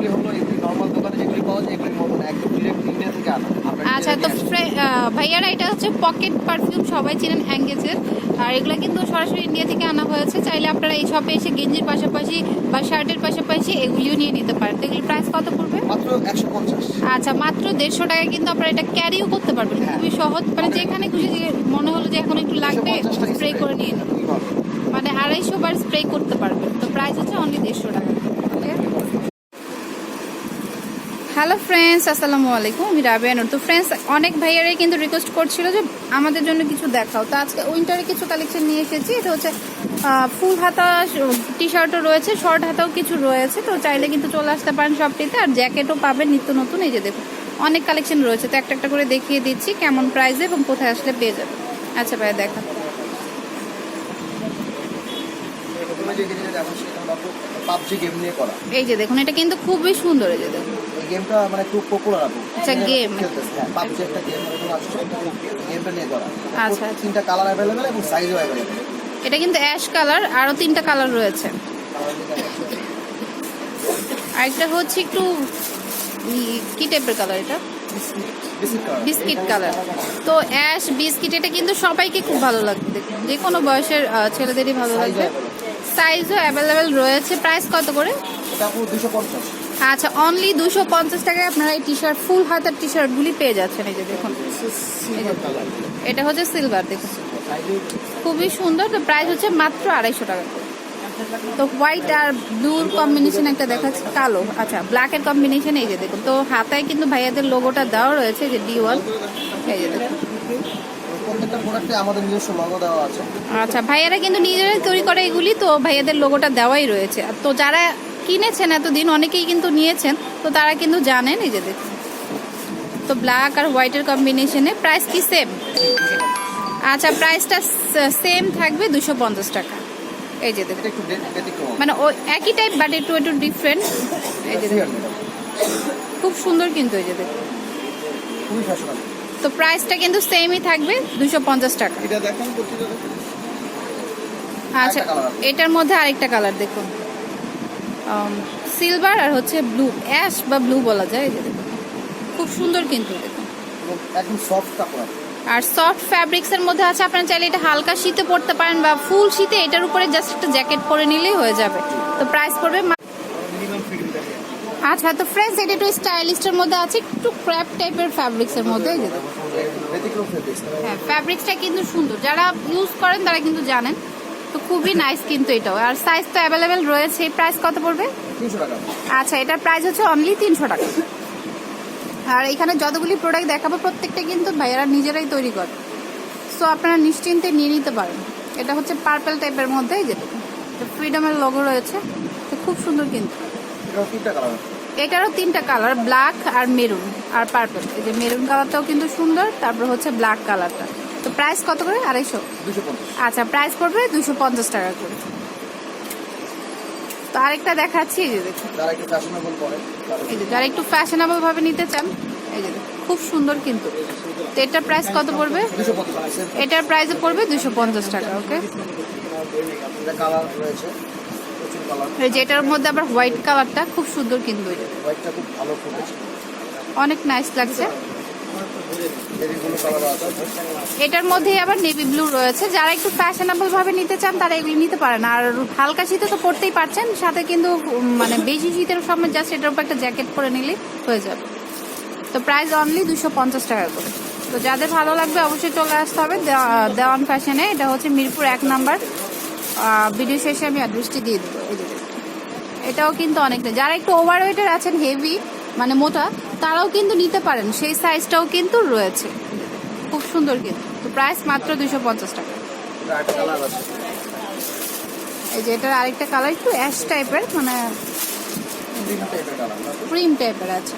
এগুলি হলো এগুলি নর্মাল দোকানে যেগুলি পাওয়া যায় এগুলির মতন একদম ডিরেক্ট ইন্ডিয়া থেকে আনা। আচ্ছা তো ভাইয়ারা এটা হচ্ছে পকেট পারফিউম সবাই চেনেন অ্যাঙ্গেজের। আর এগুলো কিন্তু সরাসরি ইন্ডিয়া থেকে আনা হয়েছে। চাইলে আপনারা এই শপে এসে গেঞ্জির পাশাপাশি বা শার্টের পাশাপাশি এগুলিও নিয়ে নিতে পারেন। তো এগুলির প্রাইস কত পড়বে? মাত্র একশো পঞ্চাশ। আচ্ছা মাত্র দেড়শো টাকায় কিন্তু আপনারা এটা ক্যারিও করতে পারবেন। হ্যাঁ। খুবই সহজ। মানে যেখানে খুশি মনে হলো যে এখন একটু লাগবে স্প্রে করে নিয়ে মানে আড়াইশো বার স্প্রে করতে পারবেন। তো প্রাইস হচ্ছে অনলি দেড়শো টাকা ওকে হ্যালো ফ্রেন্ডস আসসালামু আলাইকুম আমি রাবিয়া তো ফ্রেন্ডস অনেক ভাইয়ারাই কিন্তু রিকোয়েস্ট করছিল যে আমাদের জন্য কিছু দেখাও। তো আজকে উইন্টারে কিছু কালেকশন নিয়ে এসেছি। এটা হচ্ছে ফুল হাতা টি শার্টও রয়েছে শর্ট হাতাও কিছু রয়েছে। তো চাইলে কিন্তু চলে আসতে পারেন শপটিতে আর জ্যাকেটও পাবেন নিত্য নতুন। এই যে দেখুন, অনেক কালেকশন রয়েছে। তো একটা একটা করে দেখিয়ে দিচ্ছি কেমন প্রাইসে এবং কোথায় আসলে পেয়ে যাবে আচ্ছা ভাইয়া দেখা এই যে দেখুন, এটা কিন্তু খুবই সুন্দর। এই যে দেখুন গেমটা মানে খুব পপুলার আপু আচ্ছা, game। হ্যাঁ পাবজি একটা গেম নতুন গেমটা নিয়ে করা। আচ্ছা, আচ্ছা। তিনটা কালার অ্যাভেলেবেল এবং সাইজও অ্যাভেলেবেল এটা কিন্তু অ্যাশ কালার আরও তিনটা কালার রয়েছে। আরেকটা হচ্ছে একটু কি টাইপের কালার এটা? বিস্কিট কালার তো অ্যাশ বিস্কিট এটা কিন্তু সবাইকে খুব ভালো লাগবে যে কোনো বয়সের ছেলেদেরই ভালো লাগবে। সাইজও অ্যাভেলেবেল রয়েছে। প্রাইস কত করে? এটা দুশো পঞ্চাশ। আচ্ছা অনলি দুশো পঞ্চাশ টাকায় আপনারা এই টি শার্ট ফুল হাতার টি শার্টগুলি পেয়ে যাচ্ছেন। এই যে দেখুন এটা হচ্ছে সিলভার দেখুন। খুবই সুন্দর তো প্রাইস হচ্ছে মাত্র আড়াইশো টাকা। তো হোয়াইট আর ব্লুর কম্বিনেশন একটা দেখাচ্ছে কালো। আচ্ছা ব্ল্যাকের কম্বিনেশন এই যে দেখুন। তো হাতায় কিন্তু ভাইয়াদের লোগোটা দেওয়া রয়েছে যে ডি ওয়ান এই যে দেখুন। আচ্ছা ভাইয়ারা কিন্তু নিজেরাই তৈরি করে এগুলি তো ভাইয়াদের লোগোটা দেওয়াই রয়েছে। তো যারা কিনেছেন এতদিন অনেকেই কিন্তু নিয়েছেন তো তারা কিন্তু জানেন এই যে দেখুন। তো ব্ল্যাক আর হোয়াইটের কম্বিনেশনে প্রাইস কি সেম আচ্ছা প্রাইসটা সেম থাকবে দুশো পঞ্চাশ টাকা। এই যে দেখুন। মানে ও একই টাইপ বাট একটু একটু ডিফারেন্ট এই যে দেখুন। খুব সুন্দর কিন্তু এই যে দেখুন। তো প্রাইসটা কিন্তু সেমই থাকবে দুশো পঞ্চাশ টাকা। আচ্ছা। এটার মধ্যে আরেকটা কালার দেখুন। সিলভার আর হচ্ছে ব্লু অ্যাশ বা ব্লু বলা যায় যে খুব সুন্দর কিন্তু একদম সফট কাপড় আর সফট ফ্যাব্রিক্স এর মধ্যে আছে আপনারা চাইলে এটা হালকা শীতে পড়তে পারেন বা ফুল শীতে এটার উপরে জাস্ট একটা জ্যাকেট পরে নিলেই হয়ে যাবে। তো প্রাইস পড়বে আচ্ছা তো ফ্রেন্ডস এটা একটু স্টাইলিস্টের মধ্যে আছে একটু ক্র্যাপ টাইপের ফ্যাব্রিক্স এর মধ্যে হ্যাঁ ফ্যাব্রিক্সটা কিন্তু সুন্দর। যারা ইউজ করেন তারা কিন্তু জানেন। তো খুবই নাইস কিন্তু এটাও। আর সাইজ তো অ্যাভেলেবেল রয়েছে। প্রাইস কত পড়বে? আচ্ছা এটার প্রাইস হচ্ছে অনলি তিনশো টাকা। আর এখানে যতগুলি প্রোডাক্ট দেখাবো প্রত্যেকটা কিন্তু ভাইয়ারা নিজেরাই তৈরি করে। সো আপনারা নিশ্চিন্তে নিয়ে নিতে পারেন। এটা হচ্ছে পার্পল টাইপের মধ্যে এই যে ফ্রিডমের লোগো রয়েছে। তো খুব সুন্দর কিন্তু। এটারও তিনটা কালার ব্ল্যাক আর মেরুন আর পার্পল এই যে মেরুন কালারটাও কিন্তু সুন্দর তারপর হচ্ছে ব্ল্যাক কালারটা তো প্রাইস কত করে? আড়াইশো? আচ্ছা প্রাইস পড়বে দুশো পঞ্চাশ টাকা করে। তো আরেকটা দেখাচ্ছি এই যে দেখুন। একটু ফ্যাশনেবল এই যে যারা একটু ফ্যাশনেবল ভাবে নিতে চান এই যে খুব সুন্দর কিন্তু। তো এটার প্রাইস কত পড়বে? এটার প্রাইসে পড়বে দুশো পঞ্চাশ টাকা ওকে এটা কালার রয়েছে প্রচুর কালার এই যে এটার মধ্যে আবার হোয়াইট কালারটা খুব সুন্দর কিন্তু। অনেক নাইস লাগছে। এটার মধ্যেই আবার নেভি ব্লু রয়েছে। যারা একটু ফ্যাশনেবল ভাবে নিতে চান, তারা এগুলি নিতে পারেন। আর হালকা শীতে তো পড়তেই পারছেন, সাথে কিন্তু মানে বেশি শীতের সময় জাস্ট এটার উপর একটা জ্যাকেট পরে নিলেই হয়ে যাবে। তো প্রাইস অনলি দুশো পঞ্চাশ টাকা করে। তো যাদের ভালো লাগবে অবশ্যই চলে আসতে হবে। দেওয়া- দেওয়ান ফ্যাশনে এটা হচ্ছে মিরপুর এক নাম্বার। ভিডিও শেষে আমি অ্যাড্রেসটি দিয়ে দেবো। এটাও কিন্তু অনেকটা যারা একটু ওভার ওয়েটের আছেন হেভি মানে মোটা তারাও কিন্তু নিতে পারেন। সেই সাইজটাও কিন্তু রয়েছে। খুব সুন্দর কিন্তু তো প্রাইস মাত্র দুশো পঞ্চাশ টাকা। এই যে এটার আরেকটা কালার একটু অ্যাশ টাইপের মানে ক্রিম টাইপের আছে।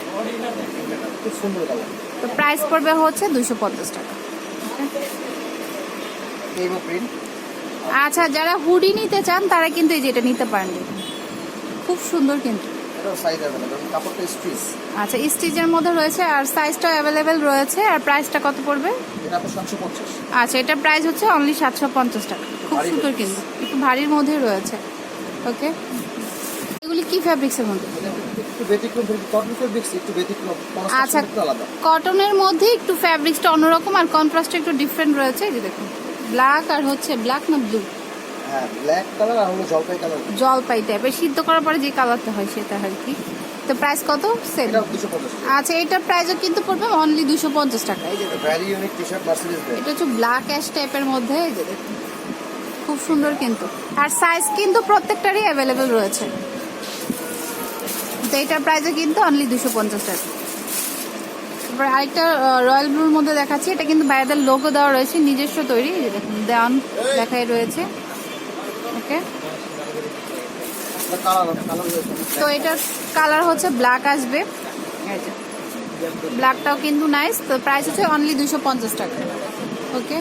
তো প্রাইস পড়বে হচ্ছে দুশো পঞ্চাশ টাকা। আচ্ছা যারা হুডি নিতে চান তারা কিন্তু এই যে এটা নিতে পারেন। খুব সুন্দর কিন্তু। এটাও সাইজ অ্যাভেলেবল কাপড়টা স্ট্রিচ আচ্ছা স্টিচের মধ্যে রয়েছে আর সাইজটাও অ্যাভেলেবেল রয়েছে। আর প্রাইসটা কত পড়বে? এটা আপনার সাতশো পঞ্চাশ। আচ্ছা এটার প্রাইস হচ্ছে অনলি সাতশো পঞ্চাশ টাকা। খুব সুন্দর কিন্তু একটু ভারীর মধ্যে রয়েছে। ওকে এগুলি কি ফ্যাব্রিক্সের মধ্যে? একটু ব্যতিক্রম কটন ফেব্রিক্স একটু ব্যতিক্রম। আচ্ছা। আচ্ছা আলাদা। কটনের মধ্যে একটু ফ্যাব্রিক্সটা অন্যরকম আর কন্ট্রাস্টটা একটু ডিফারেন্ট রয়েছে। এই যে দেখুন ব্ল্যাক আর হচ্ছে ব্ল্যাক না ব্লু হ্যাঁ ব্ল্যাক কালার আর হলো জলপাই কালার জলপাই টাইপের সিদ্ধ করার পরে যে কালারটা হয় সেটা আর কি। তো প্রাইস কত? সেম আচ্ছা এটার প্রাইসও কিন্তু পড়বে অনলি দুশো পঞ্চাশ টাকা। এই যে। Very unique T shirt Mercedes এটা হচ্ছে ব্ল্যাক অ্যাশ টাইপের মধ্যে এই যে খুব সুন্দর কিন্তু। আর সাইজ কিন্তু প্রত্যেকটারই অ্যাভেলেবেল রয়েছে। তো এটার প্রাইসও কিন্তু অনলি দুশো পঞ্চাশ টাকা। তারপর আরেকটা রয়্যাল ব্লুর মধ্যে দেখাচ্ছি। এটা কিন্তু বাইরের লোগো দেওয়া রয়েছে নিজস্ব তৈরি। দেখুন দেওয়ান দেখাই রয়েছে। ওকে তো এটার কালার হচ্ছে ব্ল্যাক আসবে। ব্ল্যাকটাও কিন্তু নাইস তো প্রাইস হচ্ছে অনলি দুশো পঞ্চাশ টাকা। ওকে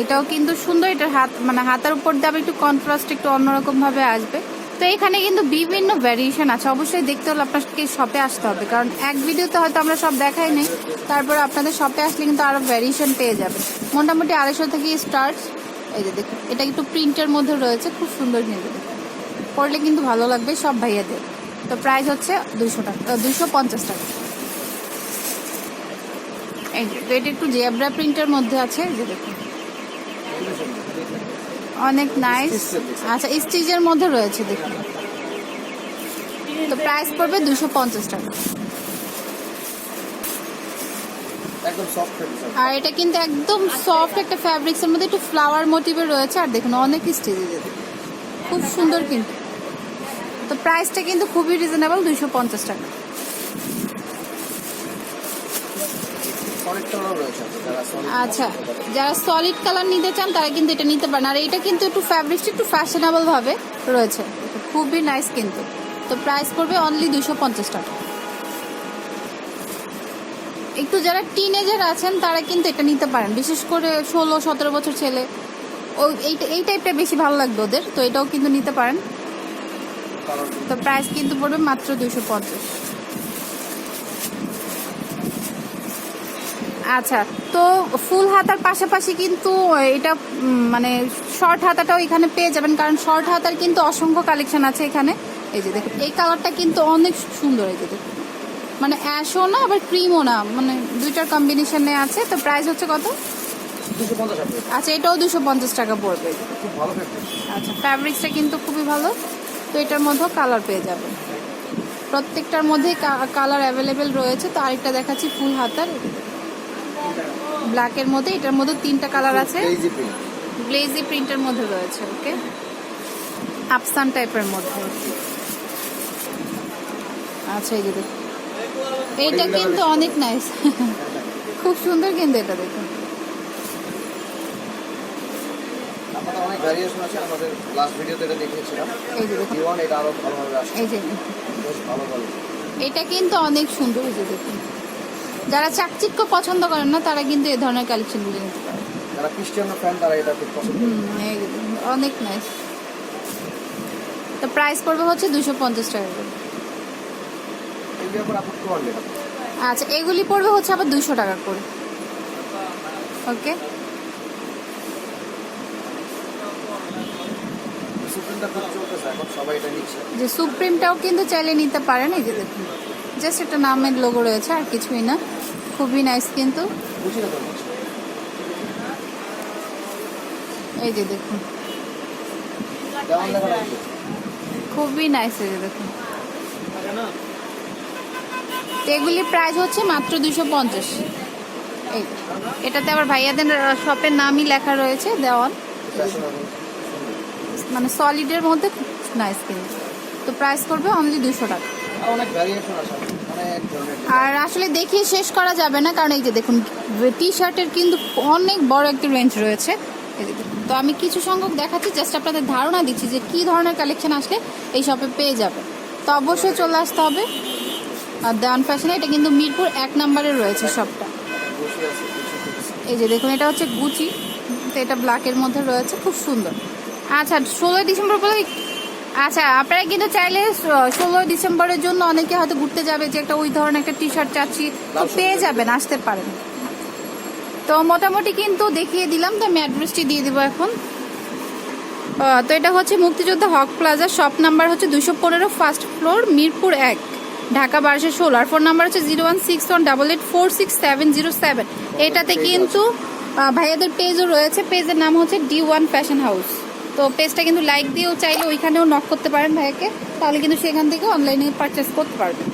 এটাও কিন্তু সুন্দর এটার হাত মানে হাতার উপর দিয়ে একটু কন্ট্রাস্ট একটু অন্যরকম ভাবে আসবে। তো এখানে কিন্তু বিভিন্ন ভ্যারিয়েশন আছে। অবশ্যই দেখতে হলে আপনাকে শপে আসতে হবে। কারণ এক ভিডিওতে হয়তো আমরা সব দেখাই নেই। তারপর আপনাদের শপে আসলে কিন্তু আরও ভ্যারিয়েশন পেয়ে যাবে মোটামুটি আড়াইশো থেকে স্টার্ট এই যে দেখুন, এটা একটু প্রিন্টের মধ্যে রয়েছে। খুব সুন্দর কিন্তু। পরলে কিন্তু ভালো লাগবে সব ভাইয়াদের। তো প্রাইস হচ্ছে দুইশো টাকা দুইশো পঞ্চাশ টাকা। এই যে এটা একটু জেব্রা প্রিন্টের মধ্যে আছে। যে দেখুন। অনেক নাইস আচ্ছা স্টিচের মধ্যে রয়েছে দেখুন তো প্রাইস পড়বে দুশো পঞ্চাশ টাকা। আর এটা কিন্তু একদম সফট একটা ফ্যাব্রিক্সের মধ্যে একটু ফ্লাওয়ার মোটিভের রয়েছে। আর দেখুন অনেক স্টিচ খুব সুন্দর কিন্তু। তো প্রাইসটা কিন্তু খুবই রিজনেবল দুইশো পঞ্চাশ টাকা সলিড কালার রয়েছে যারা solid আচ্ছা যারা সলিড কালার নিতে চান তারা কিন্তু এটা নিতে পারেন। আর এটা কিন্তু একটু ফ্যাব্রিক্সটা একটু ফ্যাশনেবল ভাবে রয়েছে। খুবই নাইস কিন্তু। তো প্রাইস পড়বে অনলি দুশো পঞ্চাশ টাকা। একটু যারা টিনেজার আছেন তারা কিন্তু এটা নিতে পারেন। বিশেষ করে ষোলো সতেরো বছর ছেলে ও এই এই টাইপটা বেশি ভালো লাগবে ওদের। তো এটাও কিন্তু নিতে পারেন। তো প্রাইস কিন্তু পড়বে মাত্র দুশো পঞ্চাশ। আচ্ছা তো ফুল হাতার পাশাপাশি কিন্তু এটা মানে শর্ট হাতাটাও এখানে পেয়ে যাবেন কারণ শর্ট হাতার কিন্তু অসংখ্য কালেকশন আছে এখানে। এই যে দেখুন এই কালারটা কিন্তু অনেক সুন্দর এই যে দেখুন। মানে অ্যাশও না আবার ক্রিমও না মানে দুইটার কম্বিনেশনে আছে তো প্রাইস হচ্ছে কত? আচ্ছা এটাও দুশো পঞ্চাশ টাকা পড়বে। খুব ভালো আচ্ছা ফ্যাব্রিক্সটা কিন্তু খুবই ভালো তো এটার মধ্যেও কালার পেয়ে যাবেন প্রত্যেকটার মধ্যেই কালার অ্যাভেলেবেল রয়েছে তো আরেকটা দেখাচ্ছি ফুল হাতার। ব্ল্যাকের মধ্যে এটার মধ্যে তিনটা কালার আছে। গ্লেজি প্রিন্টের মধ্যে রয়েছে ওকে আফসান টাইপের মধ্যে। আচ্ছা এই যে দেখুন। এইটা কিন্তু অনেক নাইস খুব সুন্দর কিন্তু এটা দেখুন। আমাদের অনেক ভ্যারিয়েশন আছে আমাদের লাস্ট ভিডিওতে এটা কিন্তু অনেক সুন্দর দেখুন। যারা চাকচিক্য পছন্দ করেন না তারা কিন্তু এই ধরনের কালেকশনগুলো নিতে পারে। যারা ক্রিস্টিয়ানো ফ্যান তারা এটা খুব পছন্দ হুম এই অনেক নাইস তো প্রাইস পড়বে হচ্ছে দুশো পঞ্চাশ টাকা করে। আচ্ছা এগুলি পড়বে হচ্ছে আবার দুশো টাকা করে। ওকে সুপ্রিমটা খুব চলতেছে এখন সবাই এটা নিচ্ছে যে সুপ্রিমটাও কিন্তু চাইলে নিতে পারেন এই যে দেখুন জাস্ট একটা নামের লোগো রয়েছে আর কিছুই না। খুবই নাইস কিন্তু। এই যে দেখুন। খুবই নাইস এই যে দেখুন। এগুলি প্রাইস হচ্ছে মাত্র দুশো পঞ্চাশ। এই এটাতে আবার ভাইয়াদের শপের নামই লেখা রয়েছে দেওয়ান। ফ্যাশনেবল মানে সলিডের মধ্যে নাইস কিন্তু তো প্রাইস করবে অনলি দুশো টাকা। আর ধরনের। আর আসলে দেখিয়ে শেষ করা যাবে না কারণ এই যে দেখুন টি শার্টের কিন্তু অনেক বড় একটা রেঞ্জ রয়েছে। তো আমি কিছু সংখ্যক দেখাচ্ছি জাস্ট আপনাদের ধারণা দিচ্ছি যে কি ধরনের কালেকশন আসলে এই শপে পেয়ে যাবে। তো অবশ্যই চলে আসতে হবে। আর দেওয়ান ফ্যাশনে এটা কিন্তু মিরপুর এক নম্বরে রয়েছে কিছু এই যে দেখুন এটা হচ্ছে গুচি তো এটা ব্ল্যাকের মধ্যে রয়েছে খুব সুন্দর। আচ্ছা ষোলোই ডিসেম্বর বলে আচ্ছা আপনারা কিন্তু চাইলে ষোলোই ডিসেম্বরের জন্য অনেকে হয়তো ঘুরতে যাবে যে একটা ওই ধরনের একটা টি শার্ট চাচ্ছি তো পেয়ে যাবেন আসতে পারেন। তো মোটামুটি কিন্তু দেখিয়ে দিলাম তো আমি অ্যাড্রেসটি দিয়ে দেবো এখন। তো এটা হচ্ছে মুক্তিযোদ্ধা হক প্লাজা শপ নাম্বার হচ্ছে দুশো পনেরো ফার্স্ট ফ্লোর মিরপুর এক ঢাকা বারোশো ষোলো। আর ফোন নাম্বার হচ্ছে zero one six one double eight four six seven zero seven. এটাতে কিন্তু ভাইয়াদের পেজও রয়েছে পেজের নাম হচ্ছে ডি ওয়ান ফ্যাশন হাউস। তো পেজটা কিন্তু লাইক দিয়েও চাইলে ওইখানেও নক করতে পারেন ভাইয়াকে। তাহলে কিন্তু সেখান থেকে অনলাইনে পারচেস করতে পারবেন।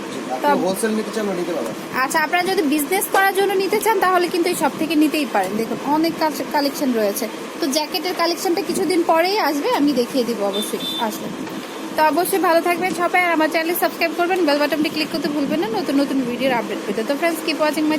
আচ্ছা আপনারা যদি বিজনেস করার জন্য নিতে চান তাহলে কিন্তু এই সব থেকে নিতেই পারেন। দেখুন অনেক কালেকশন রয়েছে। তো জ্যাকেটের কালেকশনটা কিছুদিন পরেই আসবে আমি দেখিয়ে দিব অবশ্যই আসলে তো অবশ্যই ভালো থাকবেন সবাই আর আমার চ্যানেল সাবস্ক্রাইব করবেন বেল বাটনটি ক্লিক করতে ভুলবেন না নতুন নতুন ভিডিওর আপডেট পেতে। তো ফ্রেন্ডস কিপ ওয়াচিং মাই